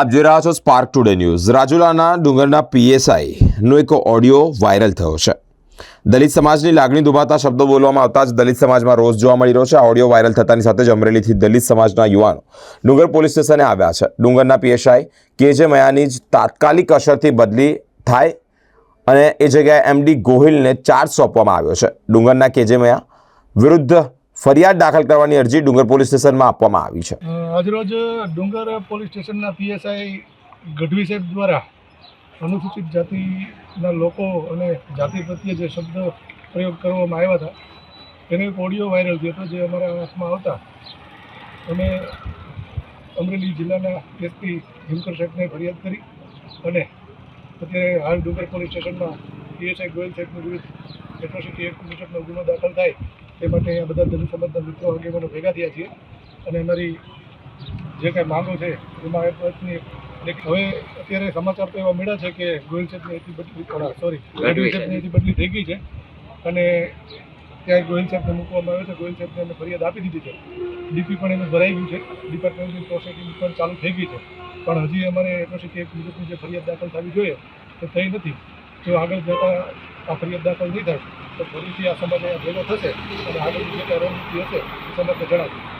આપ જોઈ રહ્યા છો સ્પાર્ક ટુડે ન્યૂઝ રાજુલાના ડુંગરના પીએસઆઈનો એક ઓડિયો વાયરલ થયો છે. દલિત સમાજની લાગણી દુભાતા શબ્દો બોલવામાં આવતા જ દલિત સમાજમાં રોષ જોવા મળી રહ્યો છે. આ ઓડિયો વાયરલ થતાની સાથે જ અમરેલીથી દલિત સમાજના યુવાનો ડુંગર પોલીસ સ્ટેશને આવ્યા છે. ડુંગરના પીએસઆઈ કે જે મયાની જ તાત્કાલિક અસરથી બદલી થાય અને એ જગ્યાએ એમડી ગોહિલને ચાર્જ સોંપવામાં આવ્યો છે. ડુંગરના કેજે મયા વિરુદ્ધ ફરિયાદ દાખલ કરવાની અરજી ડુંગર પોલીસ સ્ટેશનમાં આપવામાં આવી છે. આજરોજ ડુંગર પોલીસ સ્ટેશનના પીએસઆઈ ગઢવી સાહેબ દ્વારા અનુસૂચિત જાતિના લોકો અને જાતિ પ્રત્યે જે શબ્દ પ્રયોગ કરવામાં આવ્યા હતા, એનો એક ઓડિયો વાયરલ થયો હતો જે અમારા હાથમાં આવતા. અમે અમરેલી જિલ્લાના એસપી હિમકર સાહેબને ફરિયાદ કરી અને અત્યારે હાલ ડુંગર પોલીસ સ્ટેશનમાં પીએસઆઈ ગોયલ સાહેબની વિરુદ્ધ એટ્રોસિટી એક્ટ મુજબનો ગુનો દાખલ થાય. તે માટે આ બધા દલિત સમાજના મિત્રો આગેવાનો ભેગા થયા છીએ. અને અમારી જે કાંઈ માંગો છે એમાં એ એક હવે અત્યારે સમાચાર તો એવા મળ્યા છે કે ગોયલ સાહેબની અહીંથી બદલી સોરી ગઢવી સાહેબની અહીંથી બદલી થઈ ગઈ છે. અને ત્યાં ગોયલ સાહેબને મૂકવામાં આવ્યો છે. ગોયલ સાહેબને અમે ફરિયાદ આપી દીધી છે. ડીપી પણ એનું ભરાઈ ગયું છે. ડિપાર્ટમેન્ટની પ્રોસેસિંગ પણ ચાલુ થઈ ગઈ છે. પણ હજી અમારે એટ્રોસિટી એક મુજબની જે ફરિયાદ દાખલ થવી જોઈએ તે થઈ નથી. જો આગળ જતાં આ ફરિયાદ દાખલ નહીં થાય તો ફરીથી આ સંબંધે ભેગો થશે અને આગળની જે રણનીતિ હશે એ સંબંધે જણાવશે